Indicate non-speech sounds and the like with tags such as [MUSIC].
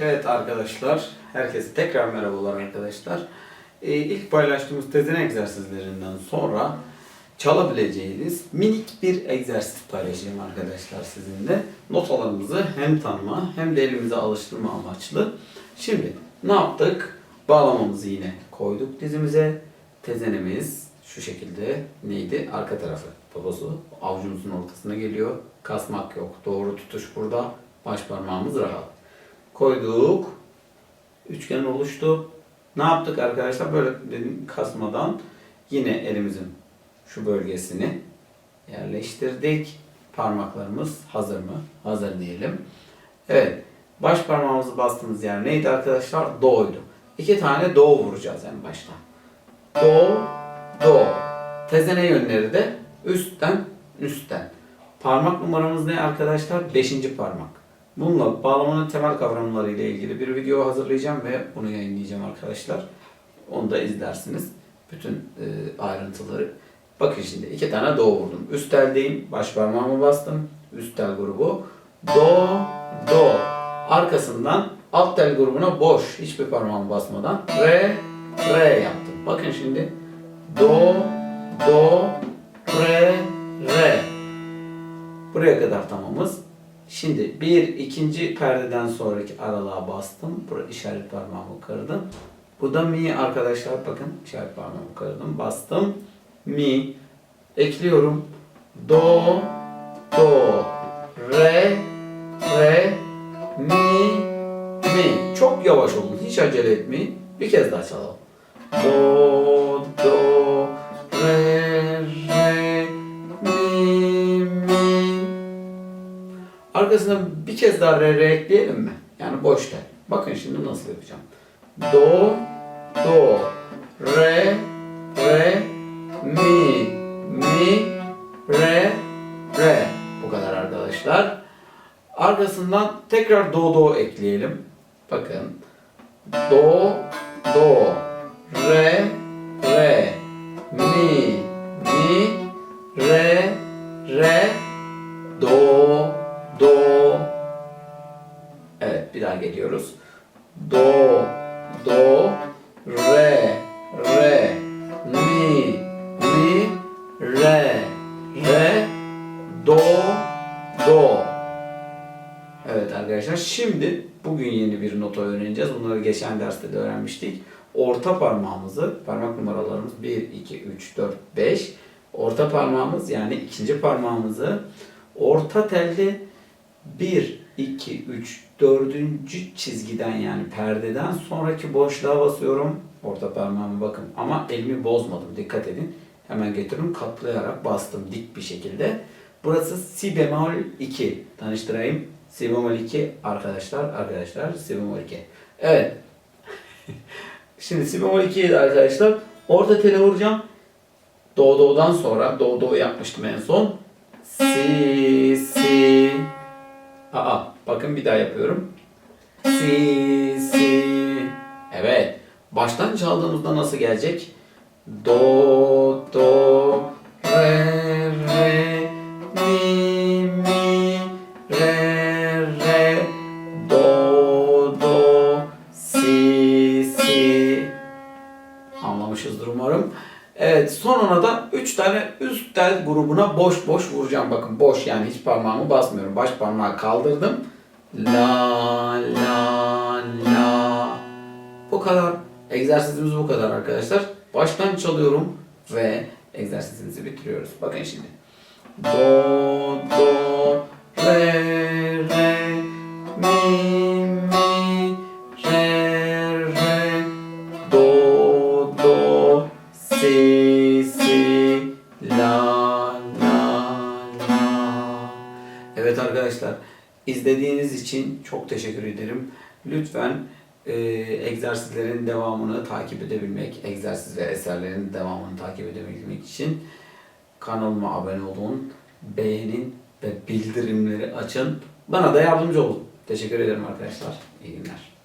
Evet arkadaşlar, herkese tekrar merhabalar arkadaşlar. Ee, ilk paylaştığımız tezene egzersizlerinden sonra çalabileceğiniz minik bir egzersiz paylaşayım arkadaşlar sizinle. Notalarımızı hem tanıma hem de elimize alıştırma amaçlı. Şimdi ne yaptık? Bağlamamızı yine koyduk dizimize. Tezenemiz şu şekilde neydi? Arka tarafı. Poposu avucumuzun ortasına geliyor. Kasmak yok. Doğru tutuş burada. Baş parmağımız rahat koyduk. Üçgen oluştu. Ne yaptık arkadaşlar? Böyle dedim kasmadan yine elimizin şu bölgesini yerleştirdik. Parmaklarımız hazır mı? Hazır diyelim. Evet. Baş parmağımızı bastığımız yer neydi arkadaşlar? Do'ydu. İki tane do vuracağız en başta. Do, do. Tezene yönleri de üstten, üstten. Parmak numaramız ne arkadaşlar? Beşinci parmak. Bununla bağlamanın temel kavramları ile ilgili bir video hazırlayacağım ve bunu yayınlayacağım arkadaşlar. Onu da izlersiniz. Bütün e, ayrıntıları. Bakın şimdi iki tane do vurdum. Üst teldeyim. Baş parmağımı bastım. Üst tel grubu. Do, do. Arkasından alt tel grubuna boş. Hiçbir parmağımı basmadan. Re, re yaptım. Bakın şimdi. Do, do, re, re. Buraya kadar tamamız. Şimdi bir ikinci perdeden sonraki aralığa bastım. Burada işaret parmağımı kırdım. Bu da mi arkadaşlar bakın işaret parmağımı kırdım. Bastım. Mi. Ekliyorum. Do, do, re, re, mi, mi. Çok yavaş olun. Hiç acele etmeyin. Bir kez daha çalalım. Do, do, Arkasına bir kez daha re ekleyelim mi? Yani boş tel. Bakın şimdi nasıl yapacağım. Do, do, re, re, mi, mi, re, re. Bu kadar arkadaşlar. Arkasından tekrar do, do ekleyelim. Bakın. Do, do, re, re, mi, mi, re, re, Bir geliyoruz. Do, do, re, re, mi, mi, re, re, do, do. Evet arkadaşlar şimdi bugün yeni bir nota öğreneceğiz. Bunları geçen derste de öğrenmiştik. Orta parmağımızı, parmak numaralarımız 1, 2, 3, 4, 5. Orta parmağımız yani ikinci parmağımızı orta telde 1, 2, 3, 4. çizgiden yani perdeden sonraki boşluğa basıyorum. Orta parmağımı bakın ama elimi bozmadım dikkat edin. Hemen getiriyorum katlayarak bastım dik bir şekilde. Burası si bemol 2. Tanıştırayım. Si bemol 2 arkadaşlar arkadaşlar si bemol 2. Evet. [LAUGHS] Şimdi si bemol 2'yi de arkadaşlar orta tele vuracağım. Do do'dan sonra do do yapmıştım en son. Si si Aa bakın bir daha yapıyorum. Si si Evet. Baştan çaldığımızda nasıl gelecek? Do do re re mi mi re re do do si si Anlamışızdır umarım. Evet sonuna da 3 tane üst tel grubuna boş boş vuracağım. Bakın boş yani hiç parmağımı basmıyorum. Baş parmağı kaldırdım. La la la. Bu kadar. Egzersizimiz bu kadar arkadaşlar. Baştan çalıyorum ve egzersizimizi bitiriyoruz. Bakın şimdi. Do do re re mi Evet arkadaşlar izlediğiniz için çok teşekkür ederim. Lütfen e, egzersizlerin devamını takip edebilmek, egzersiz ve eserlerin devamını takip edebilmek için kanalıma abone olun, beğenin ve bildirimleri açın. Bana da yardımcı olun. Teşekkür ederim arkadaşlar. İyi günler.